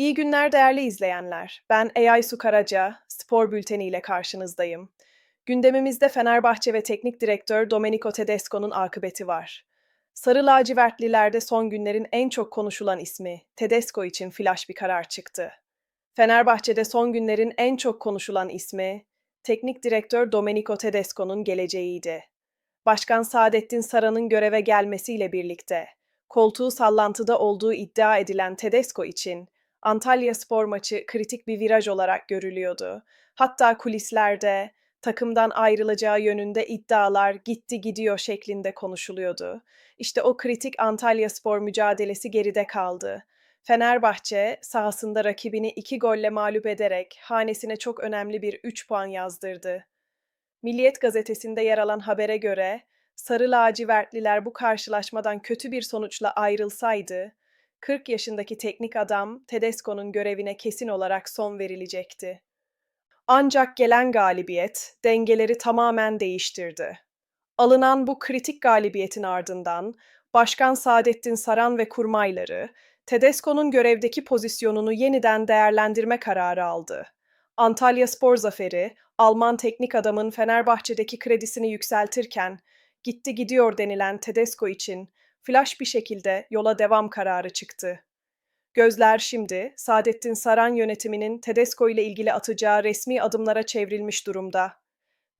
İyi günler değerli izleyenler. Ben Eyay Su Karaca, spor bülteni ile karşınızdayım. Gündemimizde Fenerbahçe ve teknik direktör Domenico Tedesco'nun akıbeti var. Sarı lacivertlilerde son günlerin en çok konuşulan ismi Tedesco için flash bir karar çıktı. Fenerbahçe'de son günlerin en çok konuşulan ismi teknik direktör Domenico Tedesco'nun geleceğiydi. Başkan Saadettin Saran'ın göreve gelmesiyle birlikte koltuğu sallantıda olduğu iddia edilen Tedesco için Antalya spor maçı kritik bir viraj olarak görülüyordu. Hatta kulislerde takımdan ayrılacağı yönünde iddialar gitti gidiyor şeklinde konuşuluyordu. İşte o kritik Antalya spor mücadelesi geride kaldı. Fenerbahçe sahasında rakibini iki golle mağlup ederek hanesine çok önemli bir 3 puan yazdırdı. Milliyet gazetesinde yer alan habere göre Sarı lacivertliler bu karşılaşmadan kötü bir sonuçla ayrılsaydı, 40 yaşındaki teknik adam Tedesco'nun görevine kesin olarak son verilecekti. Ancak gelen galibiyet dengeleri tamamen değiştirdi. Alınan bu kritik galibiyetin ardından Başkan Saadettin Saran ve kurmayları Tedesco'nun görevdeki pozisyonunu yeniden değerlendirme kararı aldı. Antalya Spor zaferi, Alman teknik adamın Fenerbahçe'deki kredisini yükseltirken gitti gidiyor denilen Tedesco için flash bir şekilde yola devam kararı çıktı. Gözler şimdi Saadettin Saran yönetiminin Tedesco ile ilgili atacağı resmi adımlara çevrilmiş durumda.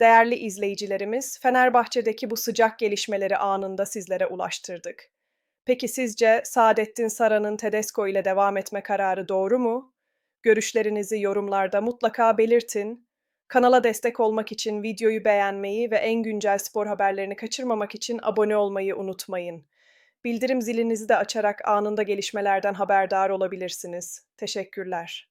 Değerli izleyicilerimiz, Fenerbahçe'deki bu sıcak gelişmeleri anında sizlere ulaştırdık. Peki sizce Saadettin Saran'ın Tedesco ile devam etme kararı doğru mu? Görüşlerinizi yorumlarda mutlaka belirtin. Kanala destek olmak için videoyu beğenmeyi ve en güncel spor haberlerini kaçırmamak için abone olmayı unutmayın. Bildirim zilinizi de açarak anında gelişmelerden haberdar olabilirsiniz. Teşekkürler.